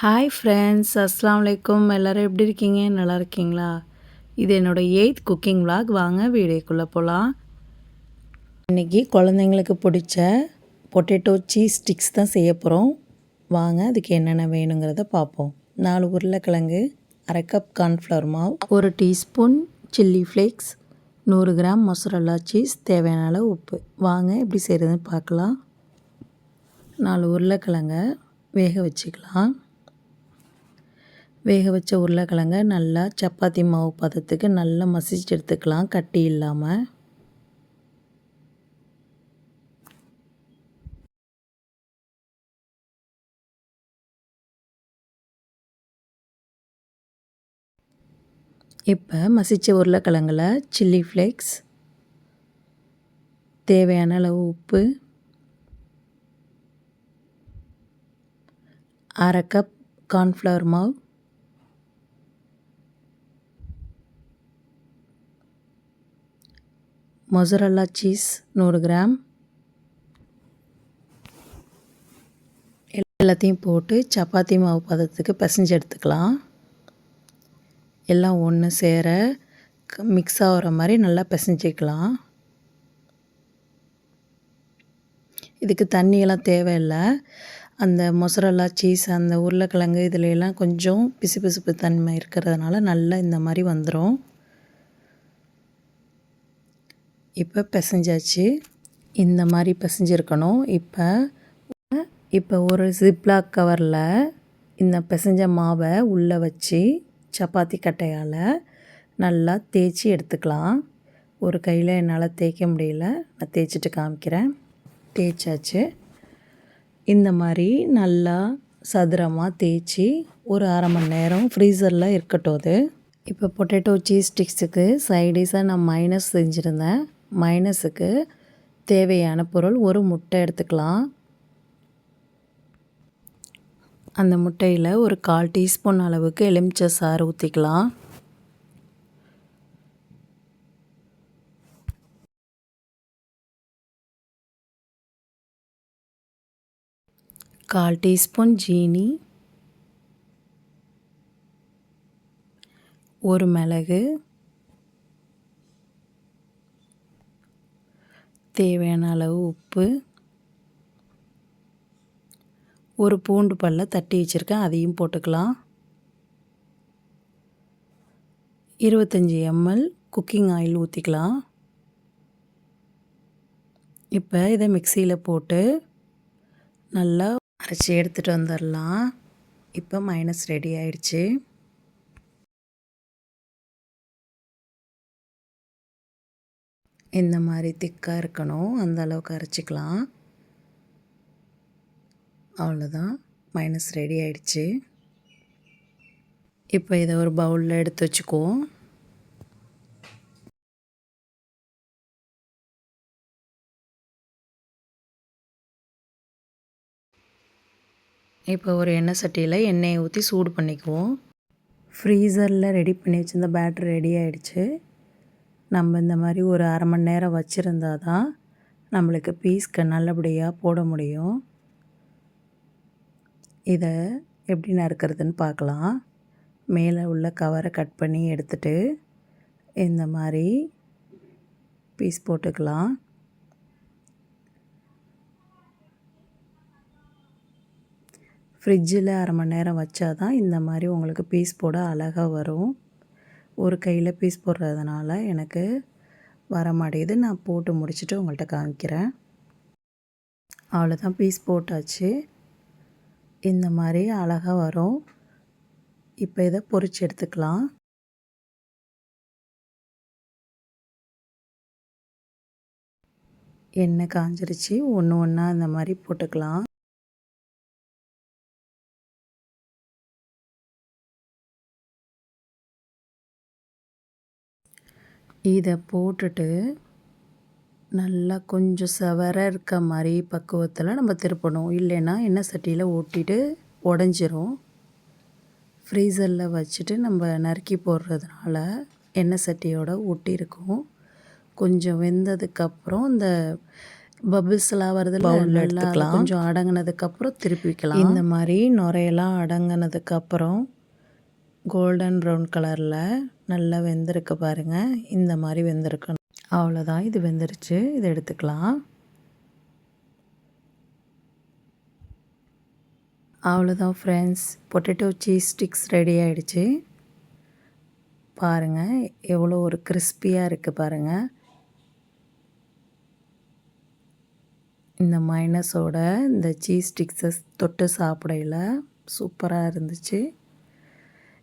Hi friends அஸ்லாம் வலைக்கும் எல்லோரும் எப்படி இருக்கீங்க? நல்லா இருக்கீங்களா? இது என்னோடய எயித் குக்கிங் விளாக் வாங்க வீடியோக்குள்ளே போகலாம் இன்றைக்கி குழந்தைங்களுக்கு பிடிச்ச பொட்டேட்டோ சீஸ் ஸ்டிக்ஸ் தான் செய்ய போகிறோம் வாங்க அதுக்கு என்னென்ன வேணுங்கிறத பார்ப்போம். நாலு உருளைக்கிழங்கு அரை கப் கார்ன்ஃப்ளவர் மாவு ஒரு டீஸ்பூன் சில்லி ஃப்ளேக்ஸ் நூறு கிராம் மொசரல்லா சீஸ் தேவையான அளவு உப்பு. வாங்க எப்படி செய்கிறதுன்னு பார்க்கலாம். நாலு உருளைக்கிழங்க வேக வச்சுக்கலாம். வேக வச்ச உருளைக்கிழங்க நல்லா சப்பாத்தி மாவு பதத்துக்கு நல்லா மசிச்சு எடுத்துக்கலாம் கட்டி இல்லாமல் இப்போ மசித்த உருளைக்கிழங்கில் சில்லி ஃப்ளேக்ஸ் தேவையான அளவு உப்பு அரை கப் கார்ன்ஃப்ளவர் மாவு மொசரல்லா சீஸ் நூறு கிராம். எல்லாத்தையும் போட்டு சப்பாத்தி மாவு பதத்துக்கு பிசைஞ்சு எடுத்துக்கலாம். எல்லாம் ஒன்று சேர மிக்ஸ் ஆகிற மாதிரி நல்லா பிசைஞ்சிக்கலாம் இதுக்கு தண்ணியெல்லாம் தேவையில்லை. அந்த மொசரல்லா சீஸ் அந்த உருளைக்கிழங்கு இதுல கொஞ்சம் பிசு பிசுப்பு தன்மை இருக்கிறதுனால நல்லா இந்த மாதிரி வந்துடும் இப்போ பிசைஞ்சாச்சு. இந்த மாதிரி பிசைஞ்சிருக்கணும். இப்போ இப்போ ஒரு ஜிப்லாக் கவரில் இந்த பிசைஞ்ச மாவை உள்ளே வச்சு சப்பாத்தி கட்டையால் நல்லா தேய்ச்சி எடுத்துக்கலாம். ஒரு கையில் என்னால் தேய்க்க முடியல. நான் தேய்ச்சிட்டு காமிக்கிறேன். தேய்ச்சாச்சு. இந்த மாதிரி நல்லா சதுரமாக தேய்ச்சி ஒரு அரை மணி நேரம் ஃப்ரீசரில் இருக்கட்டும் அது. இப்போ பொட்டேட்டோ சீஸ் ஸ்டிக்ஸுக்கு சைடிஷாக நான் மைனஸ் செஞ்சுருந்தேன். மைனஸுக்கு தேவையான பொருள் ஒரு முட்டை எடுத்துக்கலாம். அந்த முட்டையில் ஒரு கால் டீஸ்பூன் அளவுக்கு எலுமிச்சை சாறு ஊற்றிக்கலாம் கால் டீஸ்பூன் ஜீனி. ஒரு மிளகு. தேவையான அளவு உப்பு ஒரு பூண்டு பல்ல தட்டி வச்சுருக்கேன். அதையும் போட்டுக்கலாம். இருபத்தஞ்சி எம்எல் குக்கிங் ஆயில் ஊற்றிக்கலாம் இப்போ இதை மிக்சியில் போட்டு நல்லா அரைச்சி எடுத்துகிட்டு வந்துடலாம் இப்போ மைனஸ் ரெடி ஆயிடுச்சு. இந்த மாதிரி திக்காக இருக்கணும். அந்த அளவுக்கு அரைச்சிக்கலாம். அவ்வளோதான் மைனஸ் ரெடி ஆயிடுச்சு. இப்போ இதை ஒரு பவுலில் எடுத்து வச்சுக்குவோம். இப்போ ஒரு எண்ணெய் சட்டியில் எண்ணெயை ஊற்றி சூடு பண்ணிக்குவோம். ஃப்ரீசரில் ரெடி பண்ணி வச்சுருந்த பேட்ரு ரெடி ஆகிடுச்சு நம்ம இந்த மாதிரி ஒரு அரை மணி நேரம் வச்சுருந்தா தான் நம்மளுக்கு பீஸ்க்கு நல்லபடியாக போட முடியும். இதை எப்படி நறுக்கிறதுன்னு பார்க்கலாம். மேலே உள்ள கவரை கட் பண்ணி எடுத்துட்டு இந்த மாதிரி பீஸ் போட்டுக்கலாம். ஃப்ரிட்ஜில் அரை மணி நேரம் வச்சா தான் இந்த மாதிரி உங்களுக்கு பீஸ் போட அழகாக வரும். ஒரு கையில் பீஸ் போடுறதுனால எனக்கு வர மாட்டேங்குது நான் போட்டு முடிச்சுட்டு உங்கள்கிட்ட காமிக்கிறேன். அவ்வளோதான் பீஸ் போட்டாச்சு. இந்த மாதிரி அழகாக வரும். இப்போ இதை பொறிச்சு எடுத்துக்கலாம். எண்ணெய் காஞ்சிருச்சு. ஒன்று ஒன்றா இந்த மாதிரி போட்டுக்கலாம். இதை போட்டுட்டு நல்லா கொஞ்சம் செவர இருக்க மாதிரி பக்குவத்தில் நம்ம திருப்பணும். இல்லைன்னா எண்ணெய் சட்டியில் ஓட்டிட்டு உடஞ்சிரும். ஃப்ரீசரில் வச்சுட்டு நம்ம நறுக்கி போடுறதுனால எண்ணெய் சட்டியோட ஒட்டியிருக்கும் கொஞ்சம் வெந்ததுக்கப்புறம் இந்த பபிள்ஸ் எல்லாம் வருது. கொஞ்சம் அடங்கினதுக்கப்புறம் திருப்பி வைக்கலாம். இந்த மாதிரி நுரையெல்லாம் அடங்கினதுக்கப்புறம் கோல்டன் ப்ரௌன் கலரில் நல்லா வெந்திருக்கு பாருங்கள் இந்த மாதிரி வெந்திருக்கணும். அவ்வளோதான் இது வெந்துருச்சு. இதை எடுத்துக்கலாம். அவ்வளோதான் friends potato cheese sticks ready ஆகிடுச்சு பாருங்கள் எவ்வளோ ஒரு கிறிஸ்பியாக இருக்குது பாருங்கள் இந்த மைனஸோட இந்த சீஸ் ஸ்டிக்ஸை தொட்டு சாப்பிடையில் சூப்பராக இருந்துச்சு.